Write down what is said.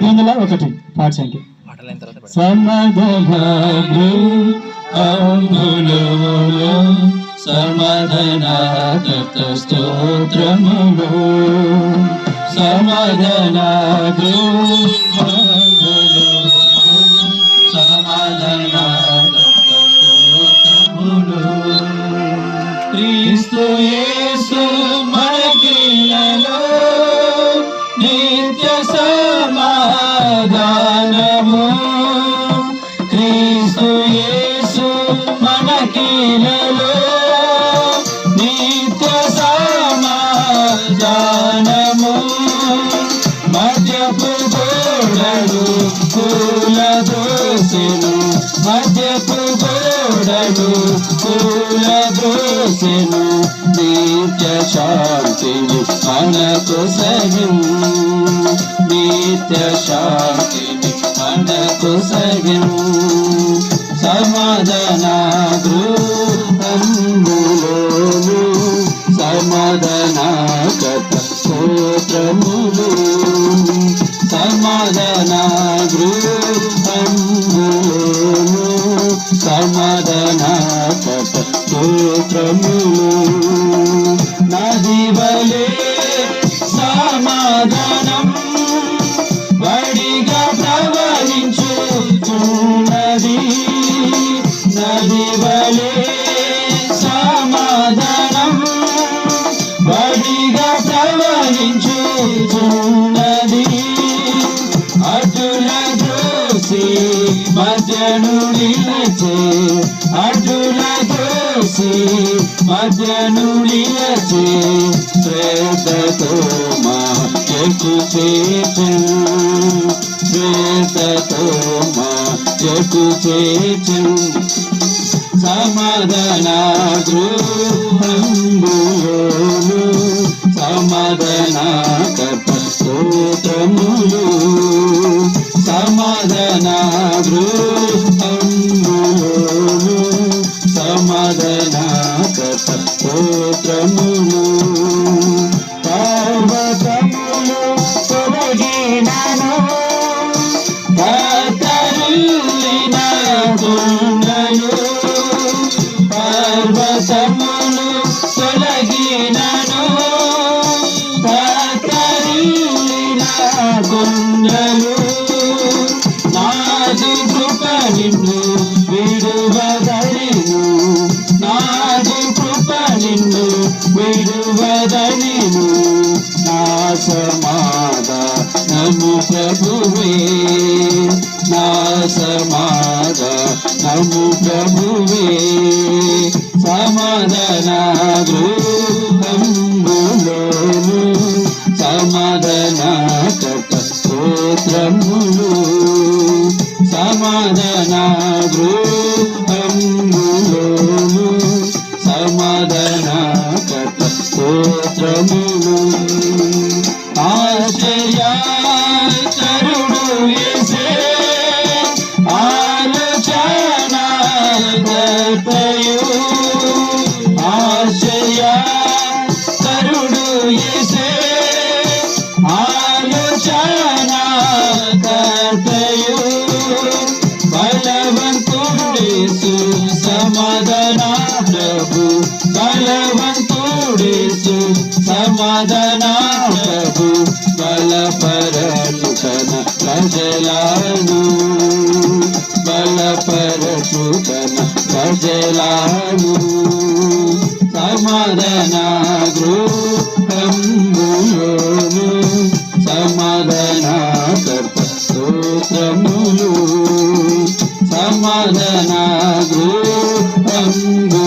ఇందులో ఒకటి పాఠశానికి పాటలైన తర్వాత పెడతాం. సమాధానాలు స్తోత్రములు స్తోత్రములు క్రీస్తు యేసు మధ్యపు గోడలు పూల దోసెను నిత్య శాంతిని మనకు సహిం. నిత్య శాంతిని మనకు సహిం. సమాధాన గృహంబులోను సమాధాన కథ స్తోత్రములు సమాధాన స్తోత్రములు. నది వలే సమాధానం. వడిగా ప్రవహించుతున్నది నది వలే సమాధానం. వడిగా ప్రవహించుతున్నది మధ్యను నిలచే అటుల దోసి మధ్యను నిలచే శ్రేతతో మా చెట్టు చేతు శ్రేతతో మా చెట్టు చేతు సమాధాన గృహంబులోను సమాధాన పర్వతములు తొలగినను కతరులిన గుండలు పర్వతములు తొలగినను కతరులిన గుండలు నాదు కృప నిన్ను నీవు నా సమాధానము ప్రభువే. నా సమాధానము ప్రభువే. సమాధాన గృహంబులోను సమాధాన కట స్తోత్రము. ఆశ్చర్యకరుడు యేసే ఆలోచన గర్భయు బలవంతుడేసు సమాధాన ప్రభు బలవంతుడేసు సమాధాన ప్రభు బలపరచుతన ప్రజలను బలపరచుతన ప్రజలను. సమాధాన గృహంబులోను సమాధాన కర్త స్తోత్రములు సమాధాన గృహంబు